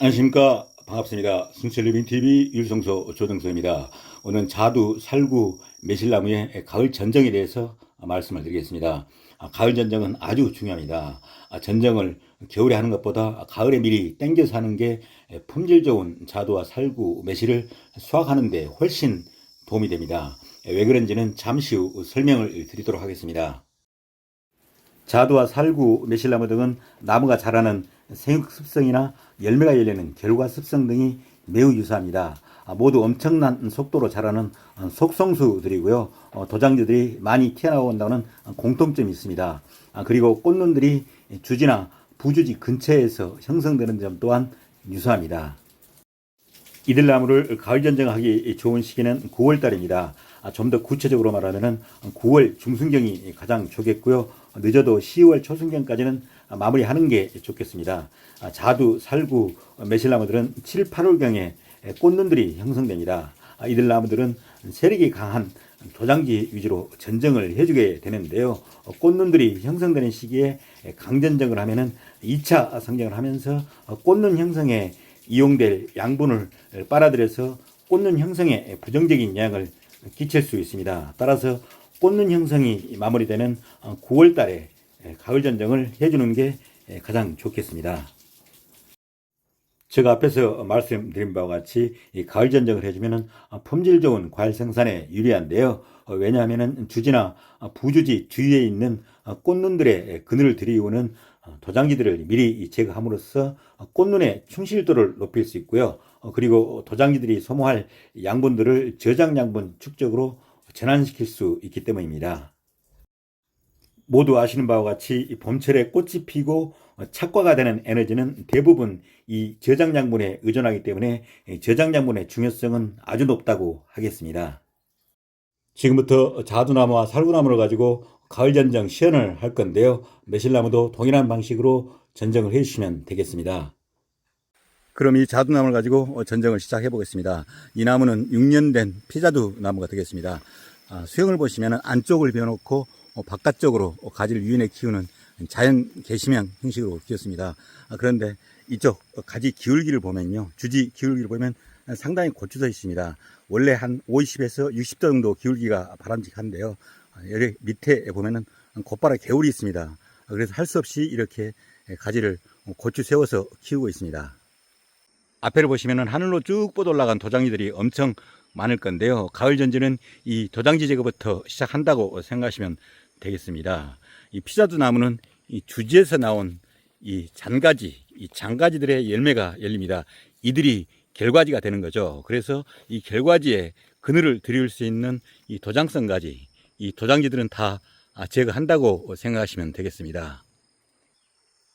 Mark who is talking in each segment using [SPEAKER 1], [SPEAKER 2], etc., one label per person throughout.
[SPEAKER 1] 안녕하십니까. 반갑습니다. 승철리빙TV 율성소 조정서입니다. 오늘은 자두, 살구, 매실나무의 가을 전정에 대해서 말씀을 드리겠습니다. 아, 가을 전정은 아주 중요합니다. 아, 전정을 겨울에 하는 것보다 가을에 미리 땡겨서 하는 게 품질 좋은 자두와 살구, 매실을 수확하는 데 훨씬 도움이 됩니다. 왜 그런지는 잠시 후 설명을 드리도록 하겠습니다. 자두와 살구, 매실나무 등은 나무가 자라는 생육 습성이나 열매가 열리는 결과 습성 등이 매우 유사합니다. 아, 모두 엄청난 속도로 자라는 어, 속성수들이고요. 어, 도장지들이 많이 튀어나온다는 공통점이 있습니다. 아, 그리고 꽃눈들이 주지나 부주지 근처에서 형성되는 점 또한 유사합니다. 이들 나무를 가을 전정하기 좋은 시기는 9월달입니다. 아, 좀더 구체적으로 말하면 9월 중순경이 가장 좋겠고요. 늦어도 10월 초순경까지는 마무리하는 게 좋겠습니다. 아, 자두, 살구, 매실나무들은 7, 8월경에 꽃눈들이 형성됩니다. 아, 이들 나무들은 세력이 강한 도장지 위주로 전정을 해주게 되는데요. 어, 꽃눈들이 형성되는 시기에 강전정을 하면은 2차 성장을 하면서 꽃눈 형성에 이용될 양분을 빨아들여서 꽃눈 형성에 부정적인 영향을 끼칠 수 있습니다. 따라서 꽃눈 형성이 마무리되는 9월 달에 가을 전정을 해주는 게 가장 좋겠습니다. 제가 앞에서 말씀드린 바와 같이 이 가을 전정을 해주면 품질 좋은 과일 생산에 유리한데요. 어, 왜냐하면 주지나 부주지 주위에 있는 꽃눈들의 그늘을 들이우는 도장지들을 미리 제거함으로써 꽃눈의 충실도를 높일 수 있고요. 어, 그리고 도장지들이 소모할 양분들을 저장 양분 축적으로 전환시킬 수 있기 때문입니다. 모두 아시는 바와 같이 봄철에 꽃이 피고 착과가 되는 에너지는 대부분 이 저장 양분에 의존하기 때문에 저장 양분의 중요성은 아주 높다고 하겠습니다. 지금부터 자두나무와 살구나무를 가지고 가을 전정 시연을 할 건데요. 매실나무도 동일한 방식으로 전정을 해주시면 되겠습니다. 그럼 이 자두나무를 가지고 전정을 시작해 보겠습니다. 이 나무는 6년 된 피자두 나무가 되겠습니다. 아, 수영을 보시면 안쪽을 비워놓고 바깥쪽으로 가지를 유인해 키우는 자연 개심형 형식으로 키웠습니다. 아, 그런데 이쪽 가지 기울기를 보면요. 주지 기울기를 보면 상당히 고추져 있습니다. 원래 한 50에서 60도 정도 기울기가 바람직한데요. 아, 여기 밑에 보면은 곧바로 개울이 있습니다. 그래서 할 수 없이 이렇게 가지를 고추 세워서 키우고 있습니다. 앞에를 보시면 하늘로 쭉 뻗어 올라간 도장지들이 엄청 많을 건데요. 가을 전지는 이 도장지 제거부터 시작한다고 생각하시면 되겠습니다. 이 피자두 나무는 이 주지에서 나온 이 잔가지, 이 장가지들의 열매가 열립니다. 이들이 결과지가 되는 거죠. 그래서 이 결과지에 그늘을 들이울 수 있는 이 도장성 가지, 이 도장지들은 다 제거한다고 생각하시면 되겠습니다.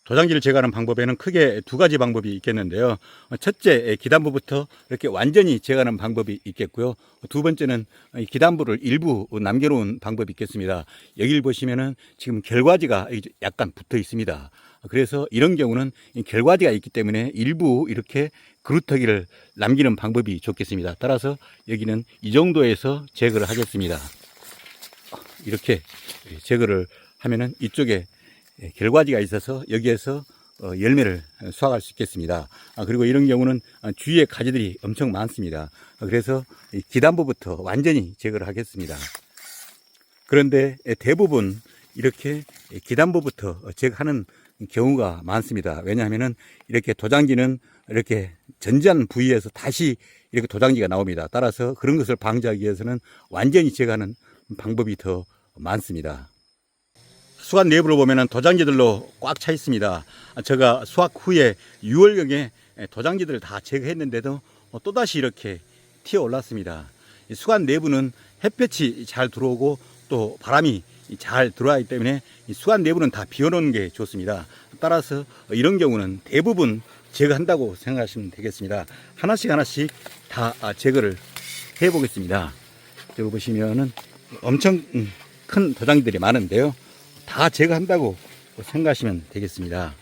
[SPEAKER 1] 도장지를 제거하는 방법에는 크게 두 가지 방법이 있겠는데요. 첫째, 기단부부터 이렇게 완전히 제거하는 방법이 있겠고요. 두 번째는 기단부를 일부 남겨놓은 방법이 있겠습니다. 여기를 보시면은 지금 결과지가 약간 붙어 있습니다. 그래서 이런 경우는 결과지가 있기 때문에 일부 이렇게 그루터기를 남기는 방법이 좋겠습니다. 따라서 여기는 이 정도에서 제거를 하겠습니다. 이렇게 제거를 하면은 이쪽에 예, 결과지가 있어서 여기에서 어, 열매를 수확할 수 있겠습니다. 아, 그리고 이런 경우는 어, 주위에 가지들이 엄청 많습니다. 아, 그래서 기단부부터 완전히 제거를 하겠습니다. 그런데 대부분 이렇게 기단부부터 제거하는 경우가 많습니다. 왜냐하면 이렇게 도장지는 이렇게 전지한 부위에서 다시 이렇게 도장지가 나옵니다. 따라서 그런 것을 방지하기 위해서는 완전히 제거하는 방법이 더 많습니다. 수확 내부를 보면 도장지들로 꽉 차 있습니다. 제가 수확 후에 6월경에 도장지들을 다 제거했는데도 또다시 이렇게 튀어 올랐습니다. 수관 내부는 햇볕이 잘 들어오고 또 바람이 잘 들어와기 때문에 수관 내부는 다 비워놓는 게 좋습니다. 따라서 이런 경우는 대부분 제거한다고 생각하시면 되겠습니다. 하나씩 하나씩 다 제거를 해 보겠습니다. 여기 보시면은 엄청 큰 도장들이 많은데요. 다 제거한다고 생각하시면 되겠습니다.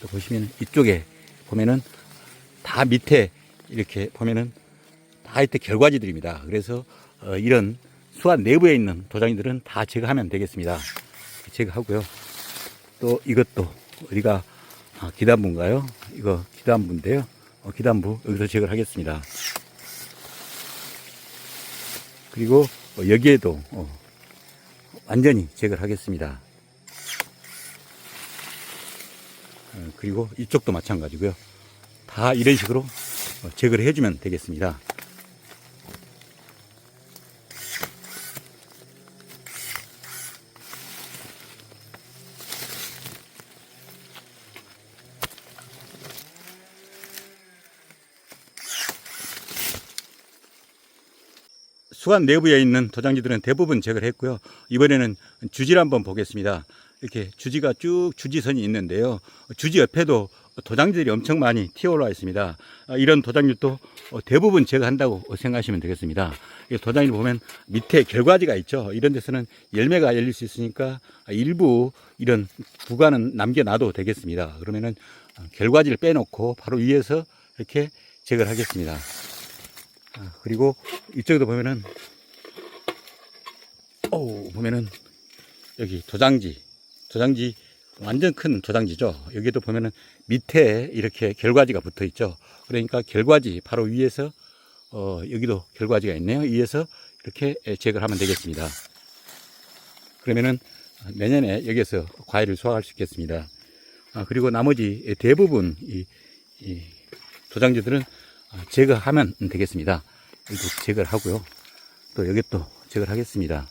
[SPEAKER 1] 또 보시면 이쪽에 보면은 다 밑에 이렇게 보면은 다 이때 결과지들입니다. 그래서 어, 이런 수화 내부에 있는 도장들은 다 제거하면 되겠습니다. 제거하고요. 또 이것도 우리가 아, 기단부인가요? 이거 기단부인데요. 어, 기단부 여기서 제거를 하겠습니다. 그리고 어, 여기에도 어, 완전히 제거를 하겠습니다. 어, 그리고 이쪽도 마찬가지고요. 다 이런 식으로 어, 제거를 해주면 되겠습니다. 수관 내부에 있는 도장지들은 대부분 제거를 했고요. 이번에는 주지를 한번 보겠습니다. 이렇게 주지가 쭉 주지선이 있는데요. 주지 옆에도 도장지들이 엄청 많이 튀어 올라와 있습니다. 아, 이런 도장지도 대부분 제거한다고 생각하시면 되겠습니다. 이 도장지를 보면 밑에 결과지가 있죠. 이런 데서는 열매가 열릴 수 있으니까 일부 이런 구간은 남겨놔도 되겠습니다. 그러면은 결과지를 빼놓고 바로 위에서 이렇게 제거를 하겠습니다. 아, 그리고 이쪽에도 보면은 오 보면은 여기 도장지 도장지 완전 큰 도장지죠 여기도 보면은 밑에 이렇게 결과지가 붙어 있죠 그러니까 결과지 바로 위에서 어 여기도 결과지가 있네요 위에서 이렇게 제거를 하면 되겠습니다 그러면은 내년에 여기에서 과일을 수확할 수 있겠습니다 아, 그리고 나머지 대부분 이, 이 도장지들은 아, 제거하면 되겠습니다. 여기도 제거를 하고요. 또 여기 또 제거를 하겠습니다.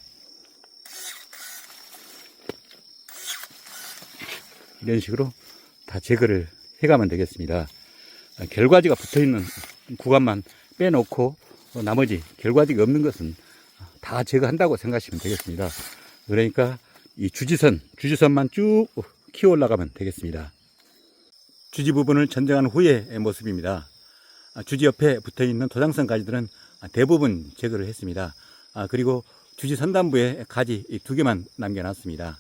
[SPEAKER 1] 이런 식으로 다 제거를 해가면 되겠습니다. 아, 결과지가 붙어 있는 구간만 빼놓고 어, 나머지 결과지가 없는 것은 다 제거한다고 생각하시면 되겠습니다. 그러니까 이 주지선, 주지선만 쭉 키워 올라가면 되겠습니다. 주지 부분을 전정한 후의 모습입니다. 아, 주지 옆에 붙어 있는 도장선 가지들은 대부분 제거를 했습니다. 아, 그리고 주지 선단부에 가지 이두 개만 남겨놨습니다.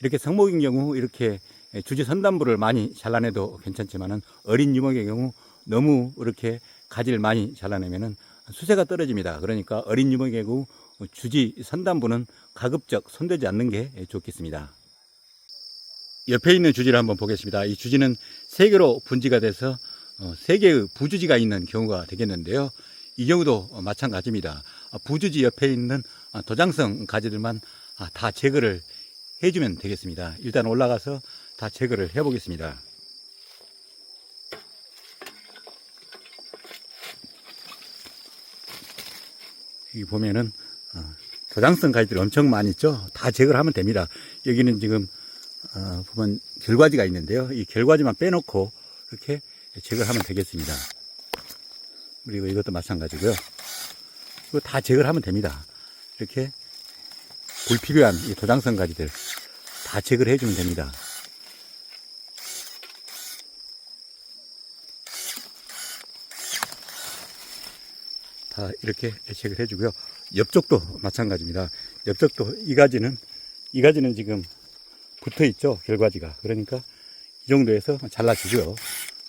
[SPEAKER 1] 이렇게 성목인 경우 이렇게 주지 선단부를 많이 잘라내도 괜찮지만은 어린 유목의 경우 너무 이렇게 가지를 많이 잘라내면은 수세가 떨어집니다. 그러니까 어린 유목의 경우 주지 선단부는 가급적 손대지 않는 게 좋겠습니다. 옆에 있는 주지를 한번 보겠습니다. 이 주지는 세 개로 분지가 돼서 어, 세 개의 부주지가 있는 경우가 되겠는데요. 이 경우도 어, 마찬가지입니다. 아, 부주지 옆에 있는 아, 도장성 가지들만 아, 다 제거를 해주면 되겠습니다. 일단 올라가서 다 제거를 해 보겠습니다. 여기 보면은 어, 도장성 가지들이 엄청 많이 있죠. 다 제거를 하면 됩니다. 여기는 지금 어, 보면 결과지가 있는데요. 이 결과지만 빼놓고 이렇게 제거를 하면 되겠습니다. 그리고 이것도 마찬가지고요. 이거 다 제거를 하면 됩니다. 이렇게 불필요한 이 도장성 가지들 다 제거를 해주면 됩니다. 다 이렇게 제거를 해주고요. 옆쪽도 마찬가지입니다. 옆쪽도 이 가지는 이 가지는 지금 붙어 있죠 결과지가 그러니까 이 정도에서 잘라주고요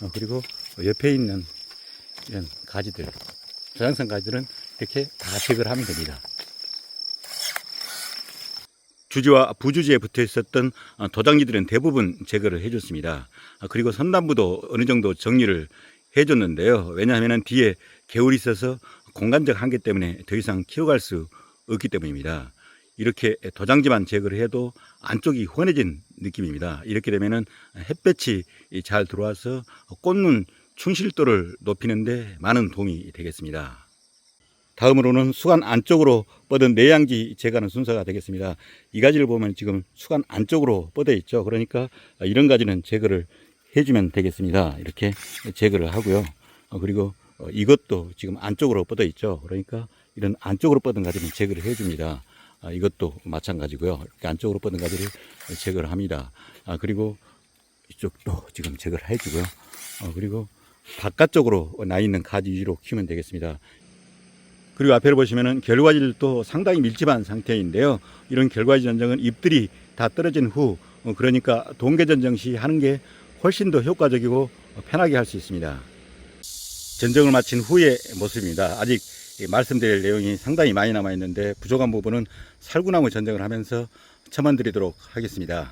[SPEAKER 1] 어, 그리고 옆에 있는 이런 가지들 저장성 가지들은 이렇게 다 제거를 하면 됩니다 주지와 부주지에 붙어 있었던 어, 도장지들은 대부분 제거를 해줬습니다 아, 그리고 선단부도 어느 정도 정리를 해줬는데요 왜냐하면 뒤에 개울이 있어서 공간적 한계 때문에 더 이상 키워갈 수 없기 때문입니다 이렇게 도장지만 제거를 해도 안쪽이 환해진 느낌입니다. 이렇게 되면은 햇볕이 잘 들어와서 꽂는 충실도를 높이는데 많은 도움이 되겠습니다. 다음으로는 수간 안쪽으로 뻗은 내양지 제거하는 순서가 되겠습니다. 이 가지를 보면 지금 수간 안쪽으로 뻗어 있죠. 그러니까 이런 가지는 제거를 해주면 되겠습니다. 이렇게 제거를 하고요. 그리고 이것도 지금 안쪽으로 뻗어 있죠. 그러니까 이런 안쪽으로 뻗은 가지는 제거를 해줍니다. 아, 이것도 마찬가지고요. 이렇게 안쪽으로 뻗은 가지를 제거를 합니다. 아, 그리고 이쪽도 지금 제거를 해주고요. 어, 그리고 바깥쪽으로 나 있는 가지 위주로 키우면 되겠습니다. 그리고 앞에를 보시면은 결과지들도 상당히 밀집한 상태인데요. 이런 결과지 전정은 잎들이 다 떨어진 후, 어, 그러니까 동계 전정 시 하는 게 훨씬 더 효과적이고 편하게 할 수 있습니다. 전정을 마친 후의 모습입니다. 아직 이 말씀드릴 내용이 상당히 많이 남아 있는데 부족한 부분은 살구나무 전쟁을 하면서 첨언드리도록 하겠습니다.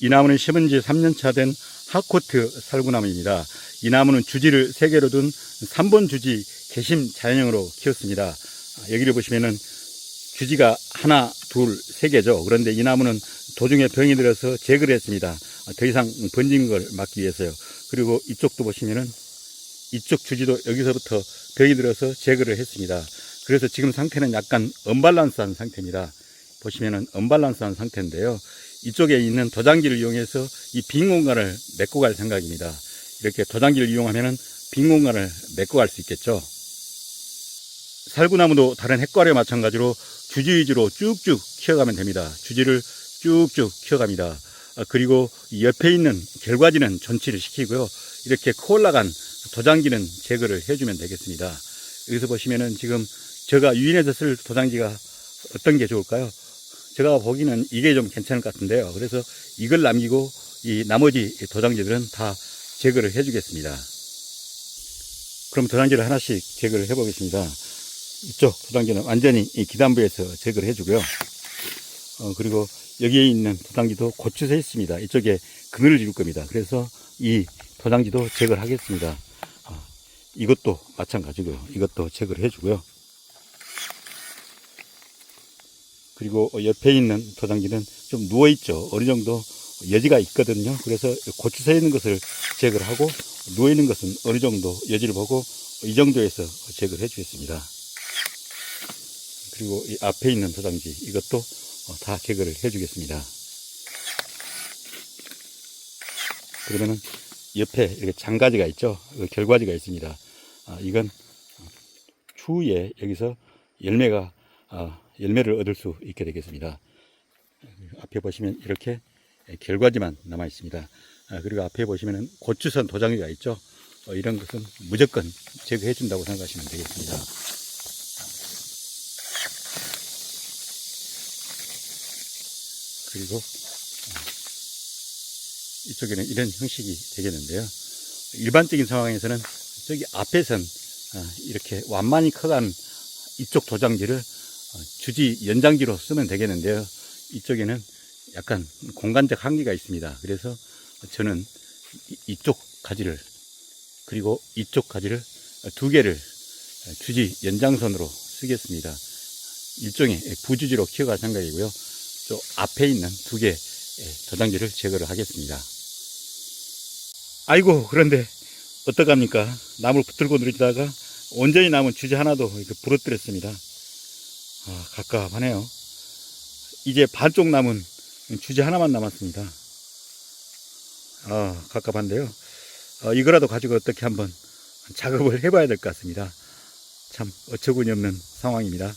[SPEAKER 2] 이 나무는 심은 지 3년차 된 하코트 살구나무입니다. 이 나무는 주지를 세 개로 둔 3번 주지 개심 자연형으로 키웠습니다. 아, 여기를 보시면은 주지가 하나, 둘, 세 개죠. 그런데 이 나무는 도중에 병이 들어서 제거를 했습니다. 아, 더 이상 번지는 걸 막기 위해서요. 그리고 이쪽도 보시면은 이쪽 주지도 여기서부터 병이 들어서 제거를 했습니다. 그래서 지금 상태는 약간 언밸런스한 상태입니다. 보시면은 언밸런스한 상태인데요. 이쪽에 있는 도장기를 이용해서 이 빈 공간을 메꿔 갈 생각입니다. 이렇게 도장기를 이용하면은 빈 공간을 메꿔 갈 수 있겠죠. 살구나무도 다른 핵과리와 마찬가지로 주지 위주로 쭉쭉 키워가면 됩니다. 주지를 쭉쭉 키워갑니다. 아, 그리고 이 옆에 있는 결과지는 전치를 시키고요. 이렇게 커 올라간 도장기는 제거를 해주면 되겠습니다. 여기서 보시면은 지금 제가 유인해서 쓸 도장지가 어떤 게 좋을까요? 제가 보기는 이게 좀 괜찮을 것 같은데요. 그래서 이걸 남기고 이 나머지 도장지들은 다 제거를 해주겠습니다. 그럼 도장지를 하나씩 제거를 해보겠습니다. 이쪽 도장지는 완전히 이 기단부에서 제거를 해주고요. 어, 그리고 여기에 있는 도장지도 고추서 있습니다. 이쪽에 그늘을 줄 겁니다. 그래서 이 도장지도 제거를 하겠습니다. 어, 이것도 마찬가지고요. 이것도 제거를 해주고요. 그리고 옆에 있는 도장지는 좀 누워있죠. 어느 정도 여지가 있거든요. 그래서 고추 서 있는 것을 제거를 하고 누워있는 것은 어느 정도 여지를 보고 이 정도에서 제거를 해주겠습니다. 그리고 이 앞에 있는 도장지 이것도 어, 다 제거를 해주겠습니다. 그러면은 옆에 이렇게 장가지가 있죠. 그 결과지가 있습니다. 아, 이건 추후에 여기서 열매가 아, 열매를 얻을 수 있게 되겠습니다. 앞에 보시면 이렇게 결과지만 남아 있습니다. 아, 그리고 앞에 보시면은 고추선 도장기가 있죠. 어, 이런 것은 무조건 제거해 준다고 생각하시면 되겠습니다. 그리고 어, 이쪽에는 이런 형식이 되겠는데요. 일반적인 상황에서는 저기 앞에선 아, 이렇게 완만히 커간 이쪽 도장지를 어, 주지 연장지로 쓰면 되겠는데요. 이쪽에는 약간 공간적 한계가 있습니다. 그래서 저는 이- 이쪽 가지를 그리고 이쪽 가지를 두 개를 주지 연장선으로 쓰겠습니다. 일종의 부주지로 키워갈 생각이고요. 저 앞에 있는 두개 도장지를 제거를 하겠습니다. 아이고 그런데 어떡합니까? 나무를 붙들고 누리다가 온전히 남은 주지 하나도 부러뜨렸습니다. 아, 갑갑하네요. 이제 반쪽 남은 주지 하나만 남았습니다. 아, 갑갑한데요. 어, 이거라도 가지고 어떻게 한번 작업을 해봐야 될 것 같습니다. 참 어처구니 없는 상황입니다.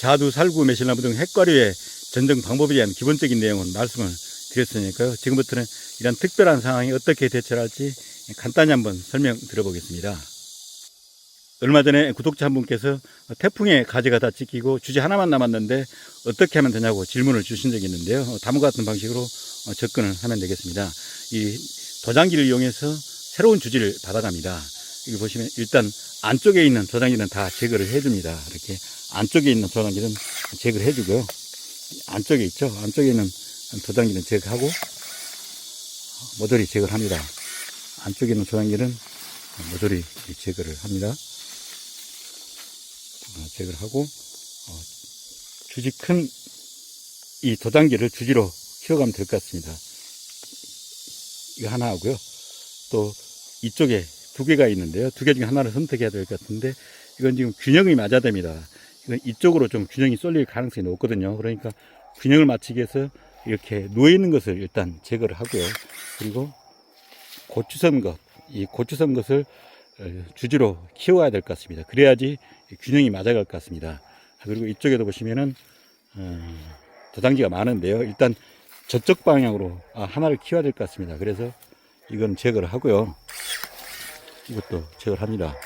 [SPEAKER 2] 자두, 살구, 매실나무 등 핵과류의 전정 방법에 대한 기본적인 내용은 말씀을 드렸으니까요. 지금부터는 이런 특별한 상황에 어떻게 대처를 할지 간단히 한번 설명 드려보겠습니다. 얼마 전에 구독자 한 분께서 태풍에 가지가 다 찢기고 주제 하나만 남았는데 어떻게 하면 되냐고 질문을 주신 적이 있는데요. 어, 다음과 같은 방식으로 어, 접근을 하면 되겠습니다. 이 도장기를 이용해서 새로운 주지를 받아갑니다. 여기 보시면 일단 안쪽에 있는 도장기는 다 제거를 해줍니다. 이렇게 안쪽에 있는 도장기는 제거를 해주고요. 안쪽에 있죠. 안쪽에 있는 도장기는 제거하고 모조리 제거를 합니다. 안쪽에 있는 도장기는 모조리 제거를 합니다. 어, 제거를 하고 어, 주지 큰 이 도장기를 주지로 키워가면 될 것 같습니다. 이거 하나 하고요. 또 이쪽에 두 개가 있는데요. 두 개 중에 하나를 선택해야 될 것 같은데 이건 지금 균형이 맞아야 됩니다. 이건 이쪽으로 좀 균형이 쏠릴 가능성이 높거든요. 그러니까 균형을 맞추기 위해서 이렇게 누워 있는 것을 일단 제거를 하고요. 그리고 고추선 것, 이 고추선 것을 어, 주지로 키워야 될 것 같습니다. 그래야지 균형이 맞아갈 것 같습니다. 그리고 이쪽에도 보시면은 어, 도장지가 많은데요. 일단 저쪽 방향으로 아, 하나를 키워야 될 것 같습니다. 그래서 이건 제거를 하고요. 이것도 제거를 합니다.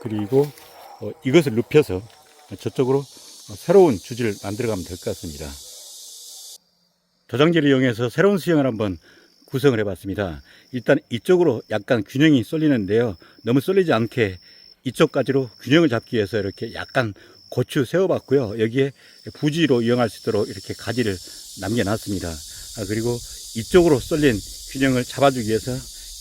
[SPEAKER 2] 그리고 어, 이것을 눕혀서 저쪽으로 어, 새로운 주지를 만들어 가면 될 것 같습니다. 도장지를 이용해서 새로운 수영을 한번 구성을 해봤습니다. 일단 이쪽으로 약간 균형이 쏠리는데요. 너무 쏠리지 않게 이쪽까지로 균형을 잡기 위해서 이렇게 약간 고추 세워봤고요. 여기에 부지로 이용할 수 있도록 이렇게 가지를 남겨놨습니다. 아, 그리고 이쪽으로 쏠린 균형을 잡아주기 위해서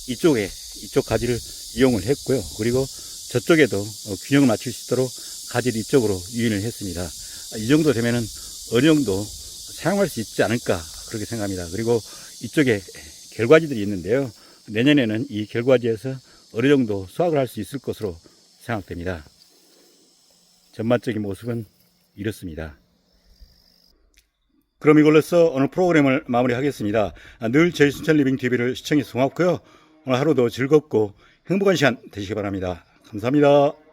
[SPEAKER 2] 이쪽에 이쪽 가지를 이용을 했고요. 그리고 저쪽에도 어, 균형을 맞출 수 있도록 가지를 이쪽으로 유인을 했습니다. 아, 이 정도 되면은 어느 정도 사용할 수 있지 않을까 그렇게 생각합니다. 그리고 이쪽에 결과지들이 있는데요. 내년에는 이 결과지에서 어느 정도 수확을 할 수 있을 것으로 생각됩니다. 전반적인 모습은 이렇습니다. 그럼 이걸로써 오늘 프로그램을 마무리하겠습니다. 아, 늘 저희 순천 리빙 TV를 시청해 주셔서 고맙고요. 오늘 하루도 즐겁고 행복한 시간 되시기 바랍니다. 감사합니다.